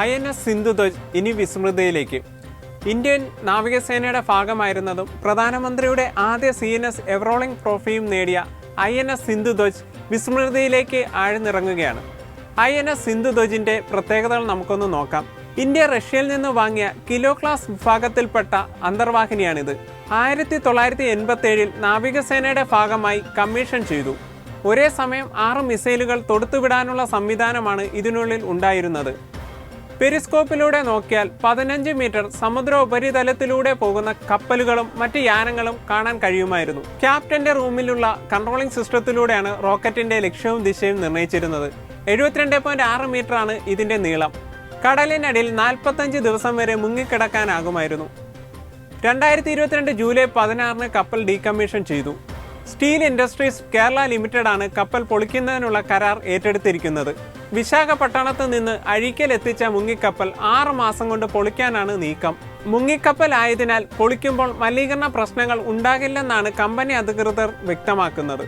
I N S സിന്ധുധ്വജ് ഇനി വിസ്മൃതിയിലേക്ക്. Indian നാവികസേനയുടെ ഭാഗമായിരുന്നതും പ്രധാനമന്ത്രിയുടെ ആദ്യ C N S ever rolling ട്രോഫിയും നേടിയ ഐ എൻ എസ് സിന്ധുധ്വജ് വിസ്മൃതിയിലേക്ക് ആഴ്ന്നിറങ്ങുകയാണ്. ഐ എൻ എസ് സിന്ധുധ്വജിന്റെ പ്രത്യേകതകൾ നമുക്കൊന്ന് നോക്കാം. ഇന്ത്യ റഷ്യയിൽ നിന്ന് വാങ്ങിയ കിലോ ക്ലാസ് വിഭാഗത്തിൽപ്പെട്ട അന്തർവാഹിനിയാണിത്. ആയിരത്തി തൊള്ളായിരത്തി എൺപത്തി ഏഴിൽ നാവികസേനയുടെ ഭാഗമായി കമ്മീഷൻ ചെയ്തു. ഒരേ സമയം ആറ് മിസൈലുകൾ തൊടുത്തുവിടാനുള്ള സംവിധാനമാണ് ഇതിനുള്ളിൽ ഉണ്ടായിരുന്നത്. പെരിസ്കോപ്പിലൂടെ നോക്കിയാൽ പതിനഞ്ച് മീറ്റർ സമുദ്ര ഉപരിതലത്തിലൂടെ പോകുന്ന കപ്പലുകളും മറ്റ് യാനങ്ങളും കാണാൻ കഴിയുമായിരുന്നു. ക്യാപ്റ്റന്റെ റൂമിലുള്ള കൺട്രോളിംഗ് സിസ്റ്റത്തിലൂടെയാണ് റോക്കറ്റിന്റെ ലക്ഷ്യവും ദിശയും നിർണയിച്ചിരുന്നത്. എഴുപത്തിരണ്ട് പോയിന്റ് ആറ് മീറ്റർ ആണ് ഇതിന്റെ നീളം. കടലിനടിയിൽ നാൽപ്പത്തഞ്ച് ദിവസം വരെ മുങ്ങിക്കിടക്കാനാകുമായിരുന്നു. രണ്ടായിരത്തി ഇരുപത്തിരണ്ട് ജൂലൈ പതിനാറിന് കപ്പൽ ഡീകമ്മീഷൻ ചെയ്തു. സ്റ്റീൽ ഇൻഡസ്ട്രീസ് കേരള ലിമിറ്റഡ് ആണ് കപ്പൽ പൊളിക്കുന്നതിനുള്ള കരാർ ഏറ്റെടുത്തിരിക്കുന്നത്. വിശാഖപട്ടണത്ത് നിന്ന് അഴീക്കൽ എത്തിച്ച മുങ്ങിക്കപ്പൽ ആറ് മാസം കൊണ്ട് പൊളിക്കാനാണ് നീക്കം. മുങ്ങിക്കപ്പൽ ആയതിനാൽ പൊളിക്കുമ്പോൾ മലിനീകരണ പ്രശ്നങ്ങൾ ഉണ്ടാകില്ലെന്നാണ് കമ്പനി അധികൃതർ വ്യക്തമാക്കുന്നത്.